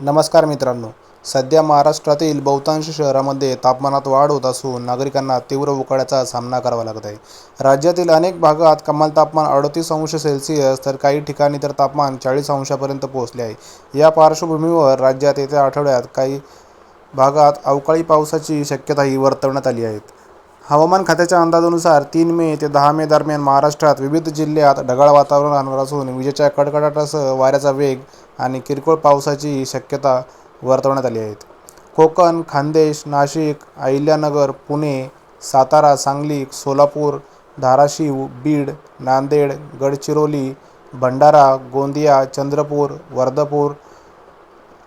नमस्कार मित्रांनो सध्या महाराष्ट्रातील बहुतांश शहरामध्ये तापमानात वाढ होत असून नागरिकांना तीव्र उकाड्याचा सामना करावा लागत आहे. राज्यातील अनेक भागात कमाल तापमान अडतीस अंश सेल्सिअस तर काही ठिकाणी तर तापमान चाळीस अंशापर्यंत पोहोचले आहे. या पार्श्वभूमीवर राज्यात येत्या आठवड्यात काही भागात अवकाळी पावसाची शक्यताही वर्तवण्यात आली आहे. हवामान खात्याच्या अंदाजानुसार तीन मे ते दहा मे दरम्यान महाराष्ट्रात विविध जिल्ह्यात ढगाळ वातावरण राहणार असून विजेच्या कडकडाटासह वाऱ्याचा वेग आणि किरकोळ पावसाची शक्यता वर्तवण्यात आली आहे. कोकण खान्देश नाशिक अहिल्यानगर पुणे सातारा सांगली सोलापूर धाराशिव बीड नांदेड गडचिरोली भंडारा गोंदिया चंद्रपूर वर्धपूर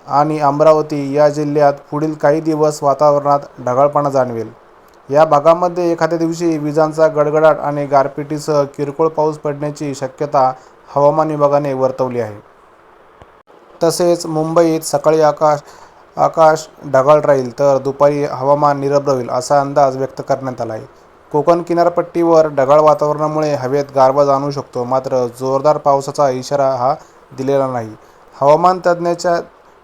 आणि अमरावती या जिल्ह्यात पुढील काही दिवस वातावरणात ढगाळपणा जाणवेल. या भागामध्ये एखाद्या दिवशी विजांचा गडगडाट आणि गारपिटीसह किरकोळ पाऊस पडण्याची शक्यता हवामान विभागाने वर्तवली आहे. तसेच मुंबईत सकाळी आकाश आकाश ढगाळ राहील तर दुपारी हवामान निरभ्र होईल असा अंदाज व्यक्त करण्यात आला आहे. कोकण किनारपट्टीवर ढगाळ वातावरणामुळे हवेत गारवा जाणवू शकतो मात्र जोरदार पावसाचा इशारा हा दिलेला नाही. हवामान तज्ज्ञाच्या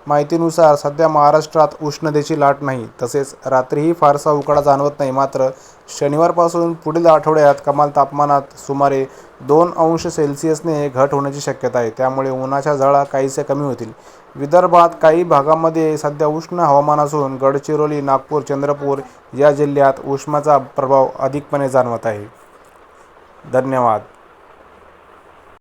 माहितीनुसार सध्या महाराष्ट्रात उष्णतेची लाट नाही. तसेच रात्रीही फारसा उकाडा जाणवत नाही. मात्र शनिवारपासून पुढील आठवड्यात कमाल तापमानात सुमारे दोन अंश सेल्सिअसने घट होण्याची शक्यता आहे. त्यामुळे उन्हाच्या झळा काहीसे कमी होतील. विदर्भात काही भागांमध्ये सध्या उष्ण हवामान असून गडचिरोली नागपूर चंद्रपूर या जिल्ह्यात उष्माचा प्रभाव अधिकपणे जाणवत आहे. धन्यवाद.